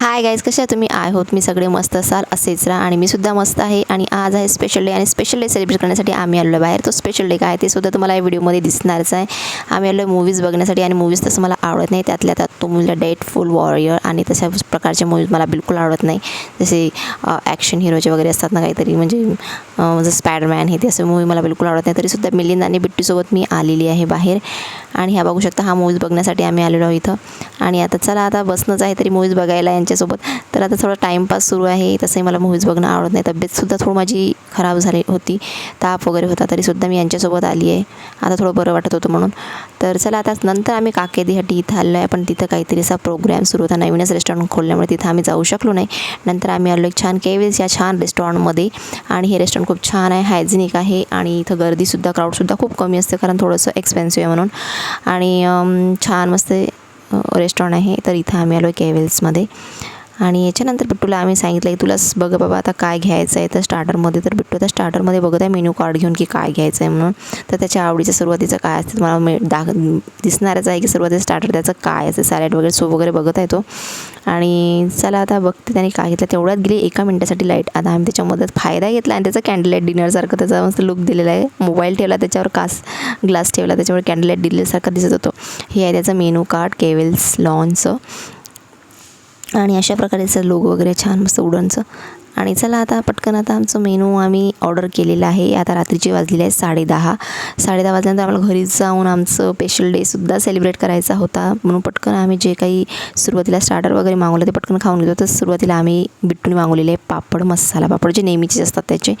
Hi guys कशा आहे तुम्ही? आय होत मी सगळे मस्त असाल. असेच राहा. आणि मी सुद्धा मस्त आहे. आणि आज आहे स्पेशल डे आणि स्पेशल डे सेलिब्रेट करण्यासाठी आम्ही आलो आहे बाहेर. तो स्पेशल डे काय? आहे ते सुद्धा तुम्हाला या व्हिडिओमध्ये दिसणारच आहे. आम्ही आलो आहे मूवीज बघण्यासाठी. आणि मूवीज तसं मला आवडत नाही. त्यातल्या त्यात तो मुलगा डेट फुल वॉरियर आणि तशा प्रकारचे मूवीज मला बिलकुल आवडत नाही. जसे ॲक्शन हिरोचे वगैरे असतात ना काहीतरी. म्हणजे स्पॅडमॅन जसं हे ते असे मूवी मला बिलकुल आवडत नाही. तरीसुद्धा मिलिंद आणि बिट्टीसोबत मी आलेली आहे बाहेर. आणि ह्या बघू शकता हा मूवीज बघण्यासाठी आम्ही आलेलो आहोत इथं. आणि आता चला आता बसणंच आहे तरी मूवीज बघायला त्यांच्यासोबत तर आता थोडा टाईमपास सुरू आहे. तसंही मला मूवीज बघणं आवडत नाही. तब्येतसुद्धा थोडी माझी खराब झाली होती. ताप वगैरे होता तरीसुद्धा मी यांच्यासोबत आली आहे. आता थोडं बरं वाटत होतं म्हणून. तर चला आता नंतर आम्ही काकेदीसाठी इथं आलो आहे. पण तिथं काहीतरी असा प्रोग्राम सुरू होता. नवीनच रेस्टॉरंट खोलल्यामुळे तिथं आम्ही जाऊ शकलो नाही. नंतर आम्ही आलो एक छान केवेल्स या छान रेस्टॉरंटमध्ये आणि हे रेस्टॉरंट खूप छान आहे. हायजिनिक आहे. आणि इथं गर्दीसुद्धा क्राऊडसुद्धा खूप कमी असते. कारण थोडंसं एक्सपेन्सिव्ह आहे म्हणून. आणि छान मस्त रेस्टॉरंट आहे तर इथं आम्ही आलो आहे केवेल्समध्ये आणि याच्यानंतर बिट्टूला आम्ही सांगितलं की तुलाच बघ बाबा आता काय घ्यायचं आहे तर स्टार्टरमध्ये तर बिट्टू आता स्टार्टरमध्ये बघत आहे मेन्यू कार्ड घेऊन की काय घ्यायचं आहे म्हणून. तर त्याच्या आवडीचं सुरुवातीचं काय असते मला मे दाख दिसणारच आहे की सुरुवातीचं स्टार्टर त्याचं काय असते सॅलड वगैरे सूप वगैरे बघत आहे तो. आणि चला आता बघते त्याने काय घेतलं तेवढ्यात गेली एका मिनटासाठी लाइट. आता आम्ही त्याच्यामध्ये फायदा घेतला आणि त्याचा कॅन्डल लाइट डिनरसारखं त्याचा मस्त लुक दिलेला आहे. मोबाईल ठेवला त्याच्यावर कास ग्लास ठेवला त्याच्यावर कॅन्डल लाइट दिसत होतो. हे आहे त्याचं मेनू कार्ड केवेल्स लॉनचं. आणि अशा प्रकारेचं लोग वगैरे छान मस्त उडनचं. आणि चला आता पटकन आता आमचं मेनू आम्ही ऑर्डर केलेलं आहे. आता रात्रीची वाजलेली आहे साडेदहा. साडेदहा वाजल्यानंतर आम्हाला घरी जाऊन आमचं स्पेशल डेसुद्धा सेलिब्रेट करायचा होता. म्हणून पटकन आम्ही जे काही सुरुवातीला स्टार्टर वगैरे मागवलं ते पटकन खाऊन घेतो. तर सुरुवातीला आम्ही बिट्टूने मागवलेले पापड मसाला पापड जे नेहमीचेच असतात त्याचे.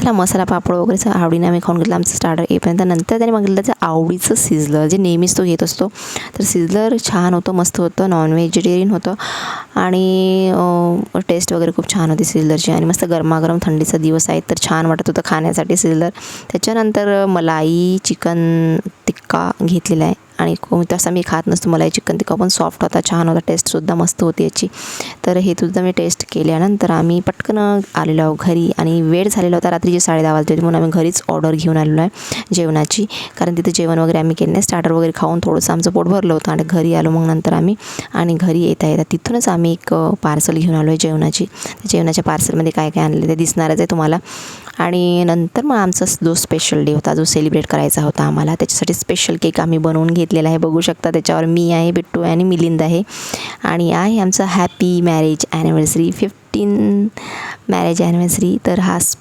चला मसाला पापड वगैरे आवडीने आम्ही खाऊन घेतलं आमचं स्टार्टर येईपर्यंत. नंतर त्याने मागितलं त्याचं आवडीचं सिझलर जे नेहमीच तो घेत असतो. तर सिझलर छान होतं मस्त होतं नॉन व्हेजिटेरियन होतं. आणि टेस्ट वगैरे खूप छान होती सिझलरची आणि मस्त गरमागरम थंडीचा दिवस आहे. तर छान वाटत होतं खाण्यासाठी सिझलर त्याच्यानंतर मलाई चिकन टिक्का घेतलेला आहे. आणि कोणता तसा मी खात नसतो. मलाई चिकन तिका पण सॉफ्ट होता छान होता टेस्टसुद्धा मस्त होती याची. तर हे सुद्धा मी टेस्ट केल्यानंतर आम्ही पटकन आलेलो आहोत घरी आणि वेळ झालेला होता रात्रीचे साडेदहा वाजले म्हणून आम्ही घरीच ऑर्डर घेऊन आलेलो आहे जेवणाची. कारण तिथे जेवण वगैरे आम्ही केलं नाही. स्टार्टर वगैरे खाऊन थोडंसं आमचं पोट भरलं होतं आणि घरी आलो मग नंतर आम्ही आणि घरी येता येता तिथूनच आम्ही एक पार्सल घेऊन आलो आहे जेवणाची जेवणाच्या पार्सलमध्ये काय काय आणलं ते दिसणारच आहे तुम्हाला. आणि नंतर मग आमचा जो स्पेशल डे होता जो सेलिब्रेट करायचा होता आम्हाला त्याच्यासाठी स्पेशल केक आम्ही बनवून घेतलेला आहे. बघू शकता त्याच्यावर मी आहे बिट्टू आहे आणि मिलिंद आहे. आणि आहे आमचा happy marriage anniversary fifteen marriage anniversary तर हा स-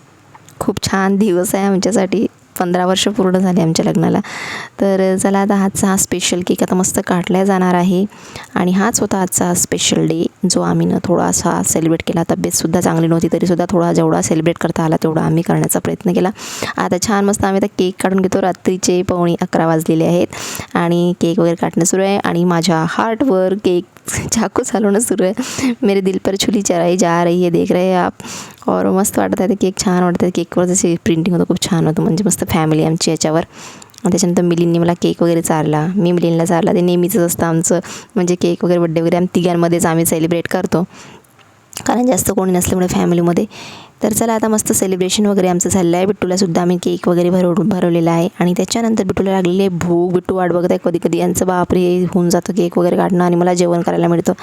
खूप छान दिवस आहे आमच्यासाठी. पंधरा वर्ष पूर्ण झाले आमच्या लग्नाला. तर चला आता आजचा हा स्पेशल केक आता मस्त काढला जाणार आहे. आणि हाच होता आजचा स्पेशल डे जो आम्ही ना थोडासा सेलिब्रेट केला. तब्येतसुद्धा चांगली नव्हती तरीसुद्धा थोडा जेवढा सेलिब्रेट करता आला तेवढा आम्ही करण्याचा प्रयत्न केला. आता छान मस्त आम्ही आता केक काढून घेतो. रात्रीचे पावणे अकरा वाजलेले आहेत. आणि केक वगैरे काढणं सुरू आहे. आणि माझ्या हार्टवर केक चाकू चालवणं सुरू आहे. मेरे दिल पर छुली चराई जा रही है देख रहे हैं आप. और मस्त वाटत आहे. ते केक छान वाटत आहे. केकवर जसे प्रिंटिंग होतं. खूप छान होतं. म्हणजे मस्त फॅमिली आमची याच्यावर. त्याच्यानंतर मिलींनी मला केक वगैरे चारला. मी मिलींना चारला. ते नेहमीचंच असतं आमचं. म्हणजे केक वगैरे बड्डे वगैरे आम्ही तिघांमध्येच आम्ही सेलिब्रेट करतो. कारण जास्त कोणी नसल्यामुळे फॅमिलीमध्ये तर चला आता मस्त सेलिब्रेशन वगैरे आमचं झालेलं आहे. बिट्टूलासुद्धा आम्ही केक वगैरे भरव भरवलेला आहे. आणि त्याच्यानंतर बिट्टूला लागलेली आहे भूक. बिट्टू वाट बघत आहे. कधी कधी यांचं बापरे होऊन जातं केक वगैरे काढणं आणि मला जेवण करायला मिळतं.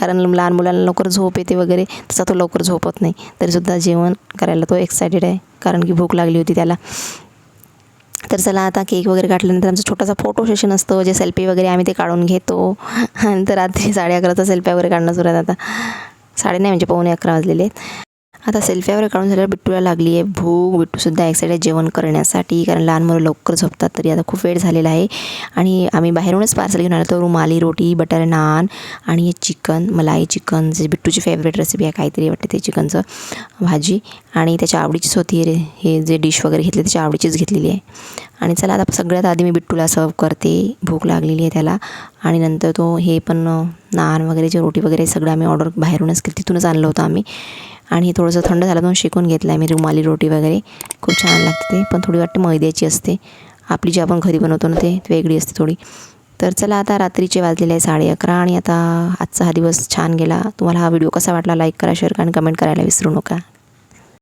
कारण लहान मुलांना लवकर झोप येते वगैरे तसा तो लवकर झोपत नाही. तरीसुद्धा जेवण करायला तो एक्सायटेड आहे. कारण की भूक लागली होती त्याला. तर चला आता केक वगैरे काढल्यानंतर आमचा छोटासा फोटो सेशन असतो. जे सेल्फी वगैरे आम्ही ते काढून घेतो. आणि तर रात्री साडे अकराचा सेल्फी वगैरे काढणं सुरू आहे आता. साडे नाही म्हणजे पावणे अकरा वाजलेले आहेत. आता सेल्फी वगैरे काढून झाल्यावर बिट्टूला लागली आहे भूक. बिट्टूसुद्धा एक्साइटेड आहे जेवण करण्यासाठी कारण लहान मुलं लवकर झोपतात तरी आता खूप वेळ झालेला आहे. आणि आम्ही बाहेरूनच पार्सल घेऊन आलो तर रुमाली रोटी बटर नान आणि हे चिकन मलाई चिकन जे बिट्टूची फेवरेट रेसिपी आहे काहीतरी वाटते ते चिकनचं भाजी. आणि त्याच्या आवडीचीच होती रे हे जे डिश वगैरे घेतली त्याच्या आवडीचीच घेतलेली आहे. आणि चला आता सगळ्यात आधी मी बिट्टूला सर्व करते. भूक लागलेली आहे त्याला. आणि नंतर तो हे पण नान वगैरे जे रोटी वगैरे सगळं आम्ही ऑर्डर बाहेरूनच तिथूनच आणलं होतं आम्ही. आणि हे थोडंसं थंड झालं म्हणून शिकून घेतलं आहे मी रुमाली रोटी वगैरे. खूप छान लागते ते. पण थोडी वाटते मैद्याची असते. आपली जी आपण घरी बनवतो ना ते वेगळी असते थोडी. तर चला आता रात्रीचे वाजलेले आहे साडे अकरा आणि आता आजचा हा दिवस छान गेला. तुम्हाला हा व्हिडिओ कसा वाटला लाईक करा शेअर करा आणि कमेंट करायला विसरू नका.